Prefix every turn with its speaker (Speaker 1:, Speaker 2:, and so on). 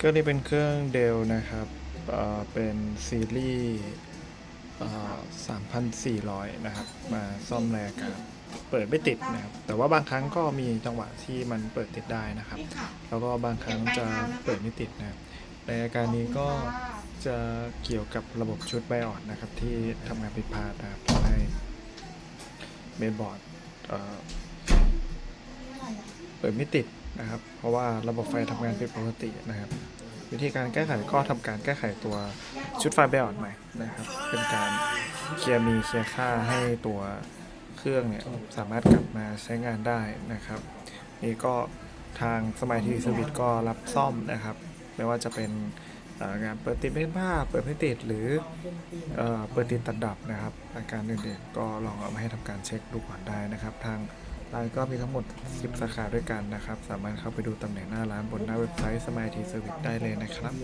Speaker 1: เครื่องนี้เป็นเครื่องเดลนะครับ เป็นซีรีส์เอ่อ3,400 นะครับ มาซ่อมแรการเปิดไม่ติดนะครับ แต่ว่าบางครั้งก็มีจังหวะที่มันเปิดติดได้นะครับ แล้วก็บางครั้งจะเปิดไม่ติดนะครับในอาการนี้ก็จะเกี่ยวกับระบบชุดไบออดนะครับ ที่ทำงานผิดพลาดนะครับทำให้เมนบอร์ดเปิดไม่ติด นะครับ เพราะว่าระบบไฟทำงานผิดปกตินะครับ วิธีการแก้ไขก็ทำการแก้ไขตัวชุดไฟไบออใหม่นะครับ เป็นการเคลียร์มีเคลียร์ค่าให้ตัวเครื่องเนี่ยสามารถกลับมาใช้งานได้นะครับ นี่ก็ทางสมัยทีวีสวิตก็รับซ่อมนะครับ ไม่ว่าจะเป็นงานเปิดติดไม่บ้าเปิดไม่ติดหรือเอเปิดติดตัดดับนะครับ อาการอื่นๆก็ลองเอามาให้ทำการเช็คดูก่อนได้นะครับ ทาง ร้านก็มีทั้งหมด 10 สาขาด้วยกันนะครับ สามารถเข้าไปดูตำแหน่งหน้าร้านบนหน้าเว็บไซต์ smartit service ได้เลยนะครับ